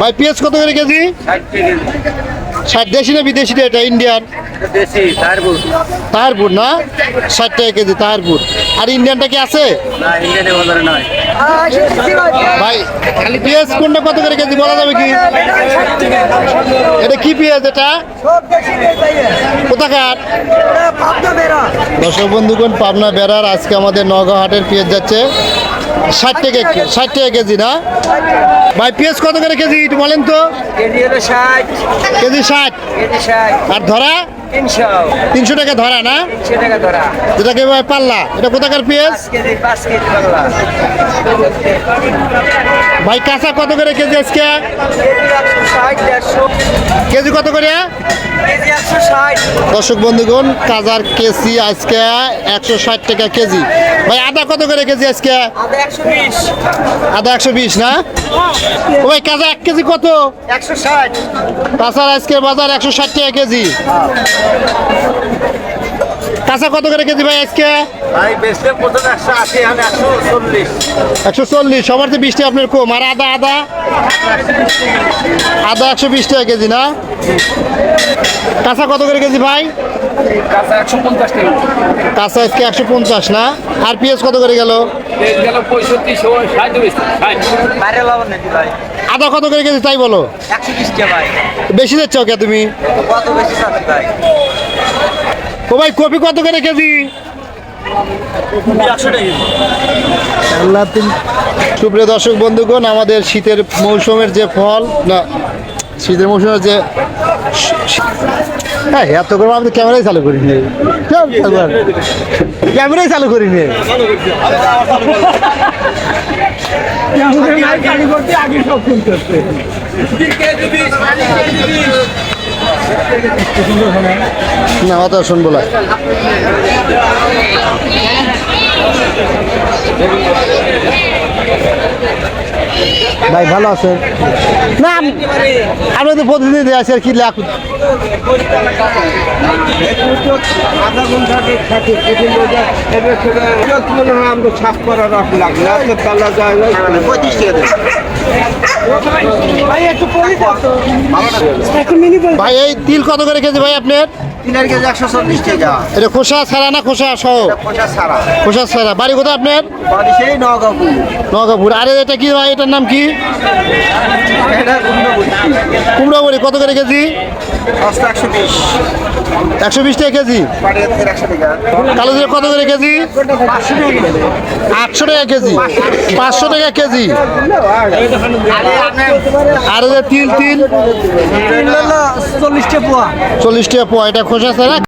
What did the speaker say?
ভাই পেঁয়াজ কত করে কেজি? ষাট দেশি না বিদেশি এটা ইন্ডিয়ান? তাহারপুর না? ষাট টাকা কেজি তাহারপুর আর ইন্ডিয়ানটা কি আছে? না ইন্ডিয়ানে বাজারে ভাই পেঁয়াজ কোনটা কত করে কেজি বলা যাবে কি? এটা কি পেঁয়াজ এটা? কোথাকার? দর্শক বন্ধুগণ পাবনা বেড়ার আজকে আমাদের নগাঁও হাটের পেঁয়াজ যাচ্ছে। ষাট টাকা কে- ষাট টাকা কেজি না? ভাই পেঁয়াজ কত করে কেজি একটু বলেন তো? কেজি ষাট। আর ধরা? তিনশো। টাকা ধরা না? ধরা। যেটাকে ভাই পাল্লা এটা কোথাকার পেঁয়াজ? ভাই কাঁচা কত করে কেজি আজকে? কেজি কত করে? দর্শক বন্ধুগণ কাজার কেজি আজকে একশো ষাট টাকা কেজি। ভাই আদা কত করে কেজি আজকে? আদা একশো বিশ না? ও ভাই কাজা এক কেজি কত? একশো ষাট। কাঁচার আজকে বাজার একশো ষাট টাকা কেজি। কাঁচা কত করে কেজি ভাই আজকে? একশো একশো চল্লিশ। সবার তো বিশ টাকা আপনার কম। আর আদা আদা? আদা একশো বিশ টাকা কেজি না? কাঁচা কত করে কেজি ভাই? কাঁচা একশো পঞ্চাশ আজকে একশো পঞ্চাশ না? আর পেঁয়াজ কত করে গেল? আদা কত করে কেজি তাই বলো? বিশ টাকা ভাই। বেশি দিচ্ছ কে তুমি? কত বেশি চাচ্ছি ভাই? ও ভাই কপি কত করে কেজি? সুপ্রিয় দর্শক, বন্ধুগণ, আমাদের শীতের মৌসুমের যে ফল, না, শীতের মৌসুমের যে হ্যাঁ এত করে আমি ক্যামেরাই চালু করি নি ক্যামেরাই চালু করি নি না, অত শুনব না। ভাই ভালো আছেন? না আম- তো প্রতিদিন দিয়ে আছি আর কি লাখ ভাই এই তিল কত করে কেজি ভাই আপনার? তিনের কেজি একশো চল্লিশ টাকা এটা খোসা ছাড়া না খোসা সহ? ছাড়া। খোসা ছাড়া। বাড়ি কোথায় আপনার? বাড়ি সেই নগাপুর নগাপুর আরে এটা কি ভাই? এটার নাম কি? কুমড়া বড়ি কত করে কেজি? একশো বিশ। টাকা কেজি। কালো জিরা কত করে কেজি? আটশো টাকা কেজি। পাঁচশো টাকা কেজি। আর তিল তিল। চল্লিশটা পোয়া। চল্লিশ টাকা পোয়া। এটা খোসা ছাড়া